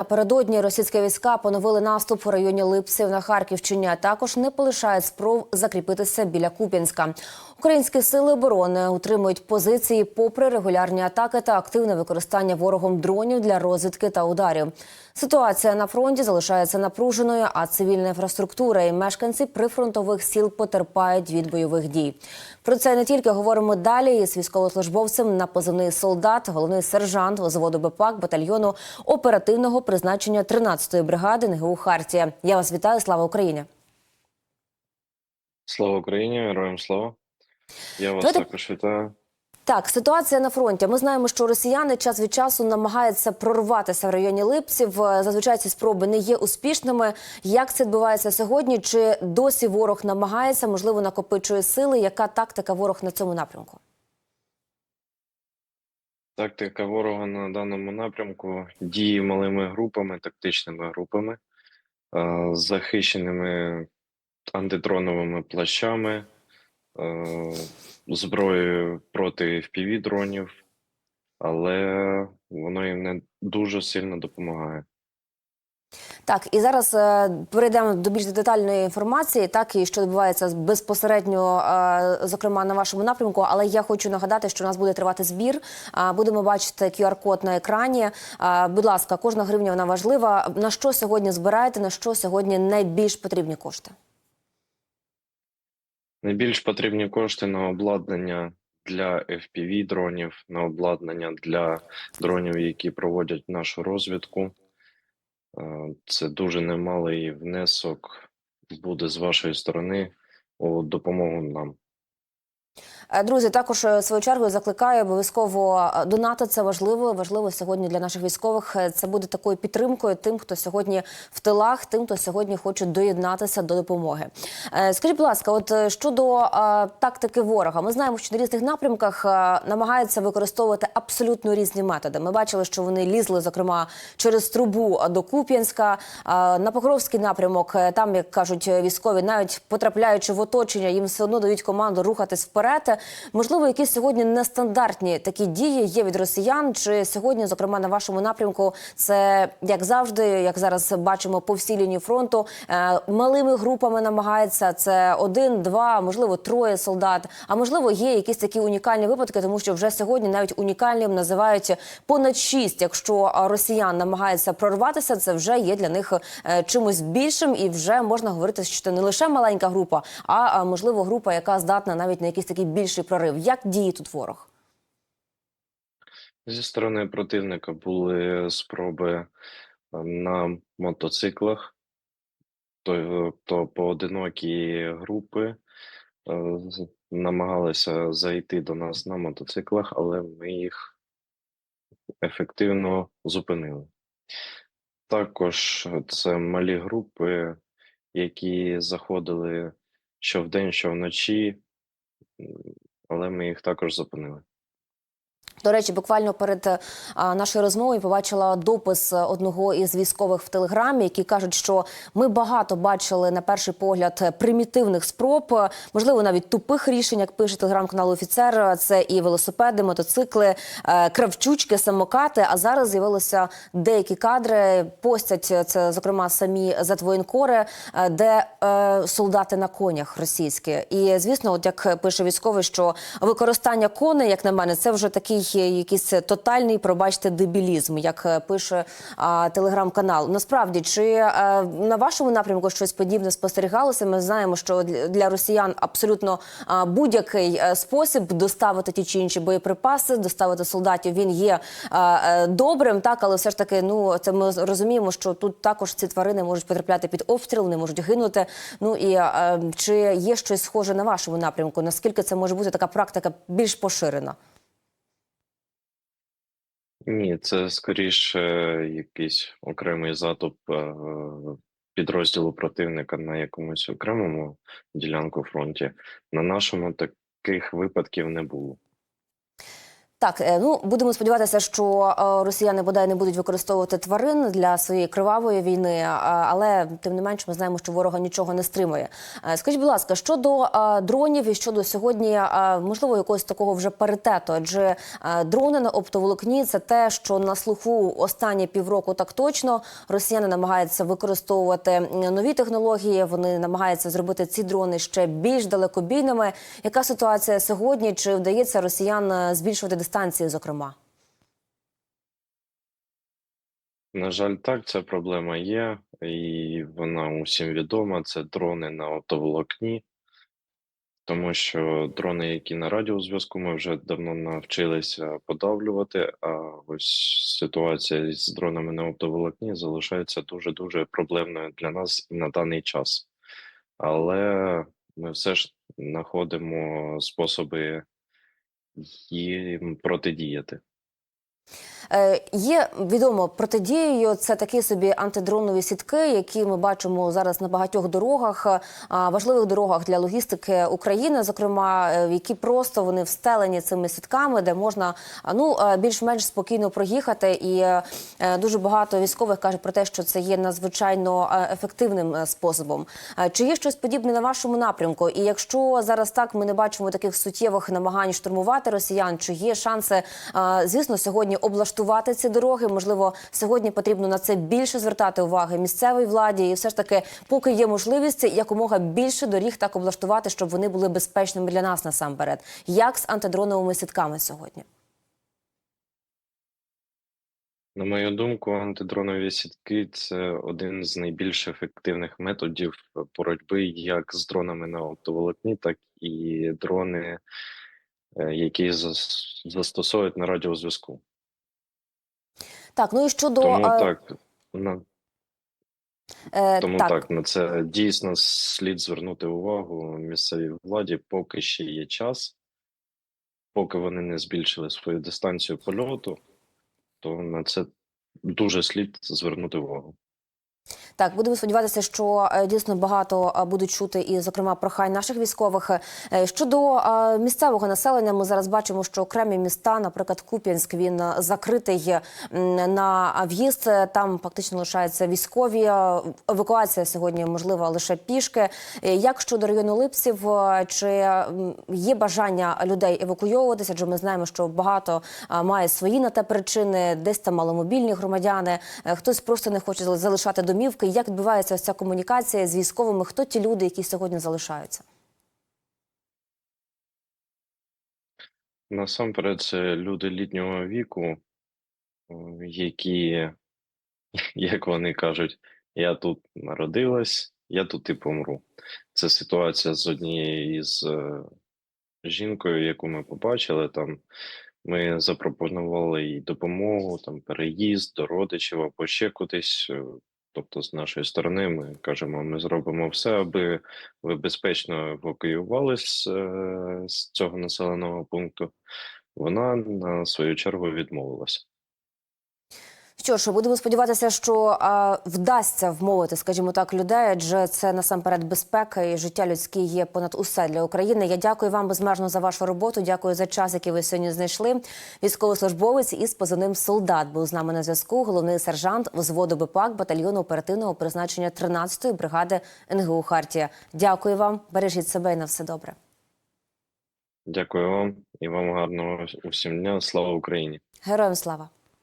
Напередодні російські війська поновили наступ у районі Липсів на Харківщині. а Також не полишають спроб закріпитися біля Куп'янська. Українські сили оборони утримують позиції попри регулярні атаки та активне використання ворогом дронів для розвідки та ударів. Ситуація на фронті залишається напруженою, а цивільна інфраструктура і мешканці прифронтових сіл потерпають від бойових дій. Про це не тільки говоримо далі із військовослужбовцем на позивний солдат, головний сержант взводу БПАК батальйону оперативного призначення 13-ї бригади НГУ Хартія. Я вас вітаю. Слава Україні! Слава Україні, героям слава. Я вас Давайте- також вітаю. Так, ситуація на фронті. Ми знаємо, що росіяни час від часу намагаються прорватися в районі Липців. Зазвичай ці спроби не є успішними. Як це відбувається сьогодні? Чи досі ворог намагається, можливо, накопичує сили? Яка тактика ворог на цьому напрямку? Тактика ворога на даному напрямку діє малими групами, тактичними групами, е, захищеними антидроновими плащами, е, зброєю проти FPV дронів, але воно їм не дуже сильно допомагає. Так, і зараз е, перейдемо до більш детальної інформації, так і що відбувається безпосередньо, е, зокрема на вашому напрямку. Але я хочу нагадати, що у нас буде тривати збір. А, будемо бачити QR-код на екрані. А, будь ласка, кожна гривня вона важлива. На що сьогодні збираєте? На що сьогодні найбільш потрібні кошти? Найбільш потрібні кошти на обладнання для FPV дронів, на обладнання для дронів, які проводять нашу розвідку. Е, Це дуже немалий внесок буде з вашої сторони у допомогу нам. Е, Друзі, також е, свою чергу закликаю обов'язково е, донати. Це важливо. Важливо сьогодні для наших військових. Це буде такою підтримкою тим, хто сьогодні в тилах, тим, хто сьогодні хоче доєднатися до допомоги. Скажіть, будь ласка, от щодо тактики ворога, ми знаємо, що на різних напрямках намагаються використовувати абсолютно різні методи. Ми бачили, що вони лізли, зокрема, через трубу до Куп'янська, на Покровський напрямок. Там, як кажуть військові, навіть потрапляючи в оточення, їм все одно дають команду рухатись вперед. Можливо, якісь сьогодні нестандартні такі дії є від росіян. Чи сьогодні, зокрема, на вашому напрямку, це як завжди, як зараз бачимо по всій лінії фронту, е, малими групами намагається це один, два, можливо, троє солдат. А можливо, є якісь такі унікальні випадки, тому що вже сьогодні навіть унікальним називають понад шість. Якщо росіян намагається прорватися, це вже є для них е, чимось більшим, і вже можна говорити, що це не лише маленька група, а, можливо група, яка здатна навіть на якийсь такий більший прорив. Як діє тут ворог? Зі сторони противника були спроби е, на мотоциклах, то, то поодинокі групи е, намагалися зайти до нас на мотоциклах, але ми їх ефективно зупинили. Також це малі групи, які заходили що вдень, що вночі, але ми їх також зупинили. До речі, буквально перед е, нашою розмовою побачила допис одного із військових в телеграмі, які кажуть, що ми багато бачили на перший погляд примітивних спроб, е, можливо, навіть тупих рішень, як пише телеграм-канал офіцер. е, Це і велосипеди, мотоцикли, кравчучки, самокати. А зараз з'явилися деякі кадри. Постять це, зокрема, самі затвоєнкори, де солдати на конях російські. І звісно, от як пише військовий, що використання коней, як на мене, це вже такий якийсь тотальний, пробачте, дебілізм, як е, пише телеграм-канал. Насправді, чи е, на вашому напрямку щось подібне спостерігалося? Ми знаємо, що для росіян абсолютно будь-який е, спосіб доставити ті чи інші боєприпаси, доставити солдатів, він є е, е, добрим, так, але все ж таки, ну це ми розуміємо, що тут також ці тварини можуть потрапляти під обстріл, вони можуть гинути. Ну і е, чи є щось схоже на вашому напрямку? Наскільки це може бути така практика більш поширена? Ні, це скоріше якийсь окремий затоп е, підрозділу противника на якомусь окремому ділянку фронті. На нашому таких випадків не було. Так, е, ну будемо сподіватися, що е, росіяни бодай не будуть використовувати тварин для своєї кривавої війни, е, але тим не менш ми знаємо, що ворога нічого не стримує. Скажіть, будь ласка, щодо дронів і щодо сьогодні, можливо, якогось такого вже паритету, адже дрони на оптоволокні це те, що на слуху останні півроку так точно росіяни намагаються використовувати нові технології. Вони намагаються зробити ці дрони ще більш далекобійними. Яка ситуація сьогодні? Чи вдається росіян збільшувати дистанції, зокрема? На жаль, так, ця проблема є, і вона усім відома. Це дрони на оптоволокні, тому що дрони, які на радіозв'язку, ми вже давно навчилися подавлювати. А ось ситуація з дронами на оптоволокні залишається дуже-дуже проблемною для нас і на даний час. Але ми все ж знаходимо способи їм протидіяти. Е, Є відомо протидією. Це такі собі антидронові сітки, які ми бачимо зараз на багатьох дорогах, е, важливих дорогах для логістики України, зокрема, е, які просто вони встелені цими сітками, де можна ну більш-менш спокійно проїхати. І дуже багато військових кажуть про те, що це є надзвичайно ефективним способом. Чи є щось подібне на вашому напрямку? І якщо зараз так ми не бачимо таких суттєвих намагань штурмувати росіян, чи є шанси, звісно, сьогодні облаштувати ці дороги? Можливо, сьогодні потрібно на це більше звертати уваги місцевій владі, і все ж таки, поки є можливість, якомога більше доріг так облаштувати, щоб вони були безпечними для нас насамперед. Як з антидроновими сітками сьогодні? На мою думку, антидронові сітки це один з найбільш ефективних методів боротьби як з дронами на оптоволокні, так і дрони, е, які зас- застосовують на радіозв'язку. Так, ну і щодо Тому а... так, на е, тому так. так, на це дійсно слід звернути увагу місцевій владі, поки ще є час, поки вони не збільшили свою дистанцію польоту, то на це дуже слід звернути увагу. Так, будемо сподіватися, що е, дійсно багато е, будуть чути, і зокрема прохань наших військових. Е, Щодо місцевого населення, ми зараз бачимо, що окремі міста, наприклад, Куп'янськ, він закритий на в'їзд. Там фактично лишаються військові. Евакуація сьогодні можлива лише пішки. Як щодо району Липців, чи є бажання людей евакуйовуватися? Адже ми знаємо, що багато має свої на те причини, десь там маломобільні громадяни, хтось просто не хоче залишати домівки. Як відбувається ця комунікація з військовими? Хто ті люди, які сьогодні залишаються? Насамперед, це люди літнього віку, е, які, як вони кажуть, я тут народилась, я тут і помру. Це ситуація з однією із е, жінкою, яку ми побачили. Там ми запропонували їй допомогу, там переїзд до родичів або ще кудись. Тобто, з нашої сторони, ми кажемо, ми зробимо все, аби ви безпечно евакуювались е, з цього населеного пункту. Вона на свою чергу відмовилася. Що ж, будемо сподіватися, що а, вдасться вмовити, скажімо так, людей, адже це насамперед безпека і життя людське є понад усе для України. Я дякую вам безмежно за вашу роботу. Дякую за час, який ви сьогодні знайшли. Військовослужбовець із позивним солдат був з нами на зв'язку. Головний сержант взводу БПАК батальйону оперативного призначення 13-ї бригади НГУ Хартія. Дякую вам. Бережіть себе і на все добре. Дякую вам і вам гарного усім дня. Слава Україні! Героям слава.